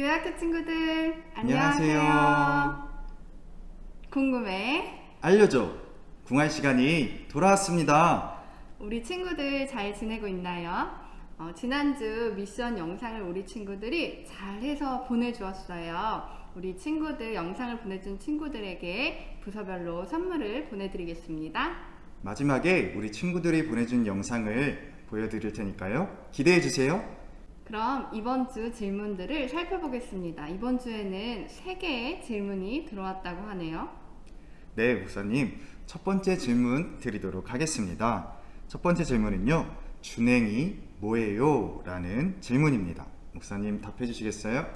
교회학교 친구들 안녕하세요. 안녕하세요. 궁금해? 알려줘. 궁할 시간이 돌아왔습니다. 우리 친구들 잘 지내고 있나요? 어, 지난주 미션 영상을 우리 친구들이 잘해서 보내주었어요. 우리 친구들 영상을 보내준 친구들에게 부서별로 선물을 보내드리겠습니다. 마지막에 우리 친구들이 보내준 영상을 보여드릴 테니까요. 기대해 주세요. 그럼 이번 주 질문들을 살펴보겠습니다. 이번 주에는 세 개의 질문이 들어왔다고 하네요. 네, 목사님. 첫 번째 질문 드리도록 하겠습니다. 첫 번째 질문은요. 준행이 뭐예요? 라는 질문입니다. 목사님 답해 주시겠어요?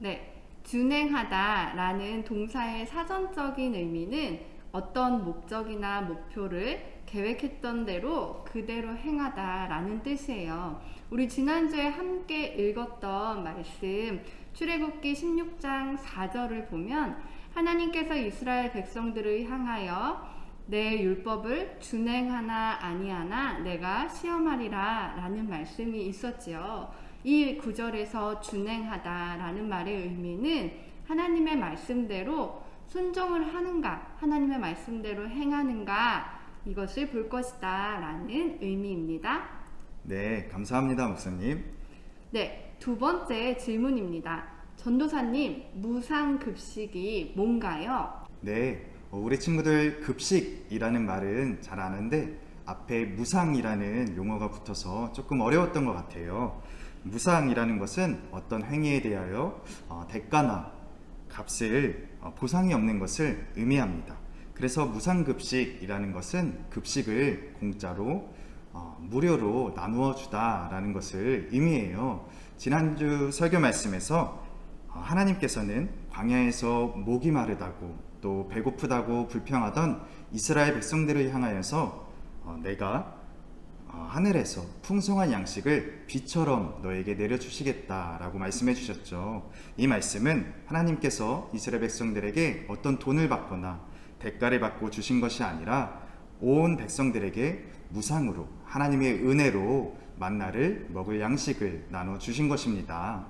네, 준행하다 라는 동사의 사전적인 의미는 어떤 목적이나 목표를 계획했던 대로 그대로 행하다라는 뜻이에요. 우리 지난주에 함께 읽었던 말씀 출애굽기 16장 4절을 보면 하나님께서 이스라엘 백성들을 향하여 내 율법을 준행하나 아니하나 내가 시험하리라 라는 말씀이 있었지요. 이 구절에서 준행하다 라는 말의 의미는 하나님의 말씀대로 순종을 하는가, 하나님의 말씀대로 행하는가 이것을 볼 것이다 라는 의미입니다. 네, 감사합니다, 목사님. 네, 두 번째 질문입니다. 전도사님, 무상급식이 뭔가요? 네, 어, 우리 친구들 급식이라는 말은 잘 아는데 앞에 무상이라는 용어가 붙어서 조금 어려웠던 것 같아요. 무상이라는 것은 어떤 행위에 대하여 어, 대가나 값을 어, 보상이 없는 것을 의미합니다. 그래서 무상급식이라는 것은 급식을 공짜로 어, 무료로 나누어 주다라는 것을 의미해요. 지난주 설교 말씀에서 어, 하나님께서는 광야에서 목이 마르다고 또 배고프다고 불평하던 이스라엘 백성들을 향하여서 어, 내가 어, 하늘에서 풍성한 양식을 비처럼 너에게 내려주시겠다라고 말씀해 주셨죠. 이 말씀은 하나님께서 이스라엘 백성들에게 어떤 돈을 받거나 대가를 받고 주신 것이 아니라 온 백성들에게 무상으로 하나님의 은혜로 만나를 먹을 양식을 나눠 주신 것입니다.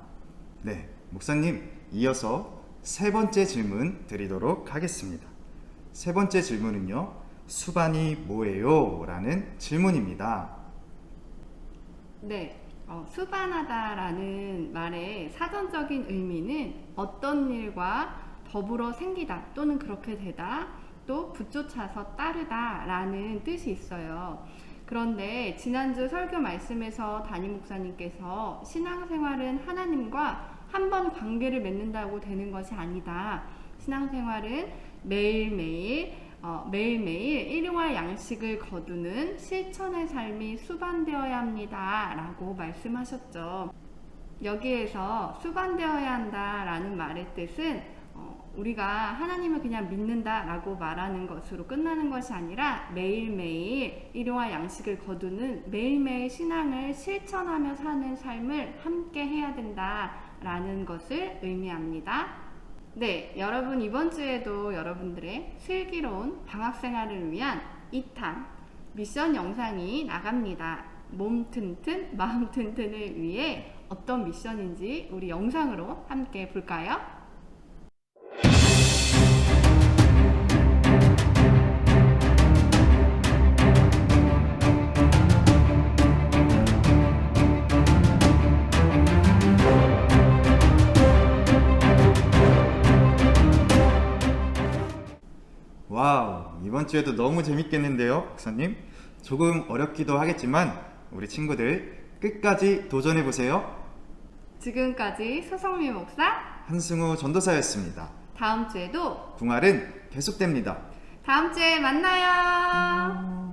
네, 목사님, 이어서 세 번째 질문 드리도록 하겠습니다. 세 번째 질문은요, 수반이 뭐예요? 라는 질문입니다. 네, 어, 수반하다라는 말의 사전적인 의미는 어떤 일과 더불어 생기다 또는 그렇게 되다 또 붙조차서 따르다라는 뜻이 있어요. 그런데 지난주 설교 말씀에서 담임 목사님께서 신앙생활은 하나님과 한 번 관계를 맺는다고 되는 것이 아니다. 신앙생활은 매일매일 어, 매일매일 일용할 양식을 거두는 실천의 삶이 수반되어야 합니다. 라고 말씀하셨죠. 여기에서 수반되어야 한다 라는 말의 뜻은 어, 우리가 하나님을 그냥 믿는다 라고 말하는 것으로 끝나는 것이 아니라 매일매일 일용할 양식을 거두는 매일매일 신앙을 실천하며 사는 삶을 함께 해야 된다 라는 것을 의미합니다. 네, 여러분 이번 주에도 여러분들의 슬기로운 방학 생활을 위한 2탄 미션 영상이 나갑니다. 몸 튼튼, 마음 튼튼을 위해 어떤 미션인지 우리 영상으로 함께 볼까요? 이번 주에도 너무 재밌겠는데요, 목사님? 조금 어렵기도 하겠지만 우리 친구들 끝까지 도전해 보세요. 지금까지 서성미 목사 한승우 전도사였습니다. 다음 주에도 궁알은 계속됩니다. 다음 주에 만나요.